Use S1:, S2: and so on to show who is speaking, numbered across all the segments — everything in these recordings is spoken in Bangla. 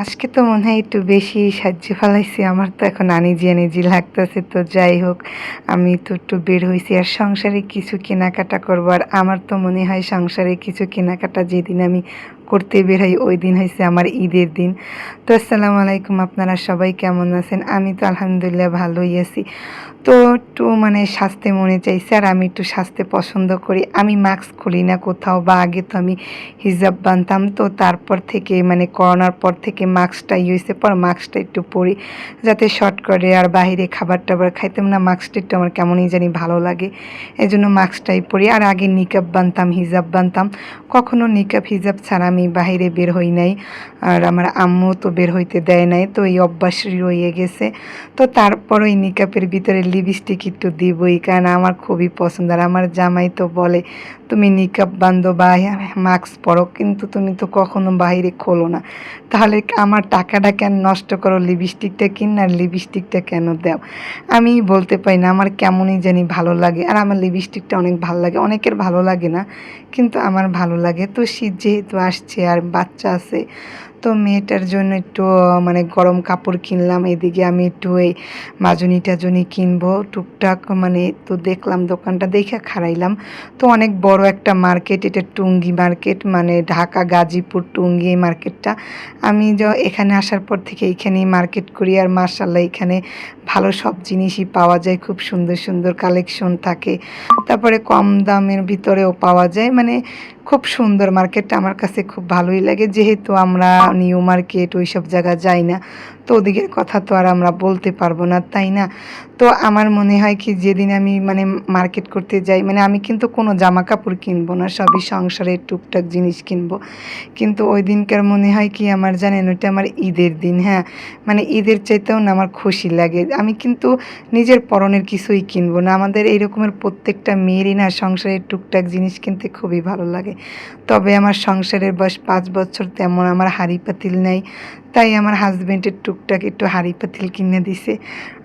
S1: আজকে তো মনে হয় একটু বেশি সাহায্য ফেলাইছি। আমার তো এখন আনিজি আনিজি লাগতেছে, তো যাই হোক, আমি তো একটু বের হয়েছি আর সংসারে কিছু কেনাকাটা করব, আর আমার তো মনে হয় সংসারে কিছু কেনাকাটা যেদিন আমি করতে বের হই, ওই দিন হয়েছে আমার ঈদের দিন। তো আসসালামু আলাইকুম, আপনারা সবাই কেমন আছেন? আমি তো আলহামদুলিল্লাহ ভালোই আছি। তো একটু মানে সাজতে মনে চাইছে আর আমি একটু সাজতে পছন্দ করি। আমি মাস্ক খুলি না কোথাও বা আগে তো আমি হিজাব বানতাম। তো তারপর থেকে মানে করোনার পর থেকে মাস্কটা ইউজে পর মাস্কটা একটু পরি যাতে শর্ট করে আর বাইরে খাবার টাবার খাইতাম না। মাস্কটা একটু আমার কেমনই জানি ভালো লাগে। এই জন্য মাস্কটাই পরি। আর আগে নিকাব বানতাম, হিজাব বানতাম। কখনো নিকাব হিজাব ছাড়া আমি বাইরে বের হই নাই, আর আমার আম্মু তো বের হইতে দেয় নাই, তো এই অভ্যাস রয়ে গেছে। তো তারপর ওই নিকাপের ভিতরে লিপস্টিক একটু দিবই, কারণ আমার খুবই পছন্দ, আর আমার জামাই তো বলে, তুমি নিকাপ বান্ধো বা মাস্ক পরো, কিন্তু তুমি তো কখনো বাইরে খোলো না। তাহলে আমার টাকাটা কেন নষ্ট করো? লিপস্টিকটা কিন, আর লিপস্টিকটা কেন দাও? আমি বলতে পারি না, আমার কেমনই জানি ভালো লাগে, আর আমার লিপস্টিকটা অনেক ভালো লাগে, অনেকের ভালো লাগে না, কিন্তু আমার ভালো লাগে। তো শীত যেহেতু আসছে আর বাচ্চা আছে। তো মেয়েটার জন্য একটু মানে গরম কাপড় কিনলাম। এদিকে আমি একটু এই মাজনি টাজনি কিনবো। টুকটাক মানে তো দেখলাম দোকানটা, দেখে খারাইলাম। তো অনেক বড় একটা মার্কেট, এটা টুঙ্গি মার্কেট মানে ঢাকা, গাজীপুর, টুঙ্গি এই মার্কেটটা। আমি য, এখানে আসার পর থেকে এইখানেই মার্কেট করি আর মার্শাল্লাহ এখানে ভালো সব জিনিসই পাওয়া যায়। খুব সুন্দর সুন্দর কালেকশন থাকে। তারপরে কম দামের ভিতরেও পাওয়া যায়। মানে খুব সুন্দর মার্কেটটা আমার কাছে খুব ভালোই লাগে। যেহেতু আমরা নিউ মার্কেট ওই সব জায়গা যাই না। তো ওদিকের কথা তো আর আমরা বলতে পারব না, তাই না? তো আমার মনে হয় কি, যেদিন আমি মানে মার্কেট করতে যাই মানে আমি কিন্তু কোনো জামা কাপড় কিনবো না, সবই সংসারের টুকটাক জিনিস কিনবো। কিন্তু ওই দিনকার মনে হয় কি, আমার জানেন, ওইটা আমার ঈদের দিন হ্যাঁ? মানে ঈদের চাইতেও না আমার খুশি লাগে। আমি কিন্তু নিজের পরনের কিছুই কিনবো না। আমাদের এই রকমের প্রত্যেকটা মেয়েরই না সংসারের টুকটাক জিনিস কিনতে খুবই ভালো লাগে। তবে আমার সংসারের বয়স পাঁচ বছর তেমন আমার হাড়ি পাতিল নাই। তাই আমার হাজব্যান্ডের টুকটাক একটু হাঁড়ি পাতিল কিনে দিছে।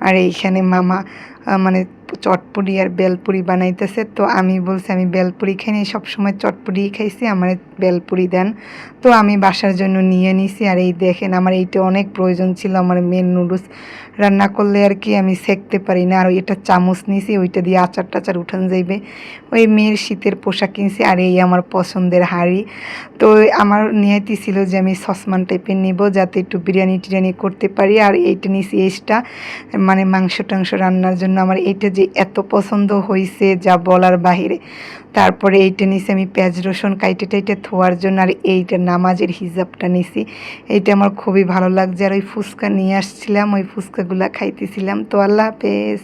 S1: আর এইখানে মামা মানে চটপুরি আর বেলপুরি বানাইতেছে। তো আমি বলছি, আমি বেলপুরি খাই নি সবসময় চটপুরি খাইছি, আমার বেলপুরি দেন। তো আমি বাসার জন্য নিয়ে নিছি, আর এই দেখেন আমার এইটা অনেক প্রয়োজন ছিল, আমার মেন নুডলস রান্না করলে আর কি আমি সেঁকতে পারি না, আর এটা চামচ নিছি, ওইটা দিয়ে আচার টাচার উঠান যাইবে। ওই মেয়ের শীতের পোশাক কিনছি, আর এই আমার পছন্দের হাড়ি। তো আমার নিয়তি ছিল যে আমি সসমান টাইপের নিব, যাতে একটু বিরিয়ানি টিরিয়ানি করতে পারি, আর এইটা নিছি এসটা মানে মাংস টাংস রান্নার জন্য। আমার এইটা যে এত পছন্দ হয়েছে যা বলার বাহিরে। তারপরে এইটা নিছি আমি পেঁয়াজ রসুন কাইটে টাইটে থোয়ার জন্য আর এইটা নামাজের হিজাবটা নিছি। এইটা আমার খুবই ভালো লাগছে। আর ওই ফুচকা নিয়ে আসছিলাম, ওই ফুচকাগুলা খাইতেছিলাম। তো আল্লাহ হাফেজ।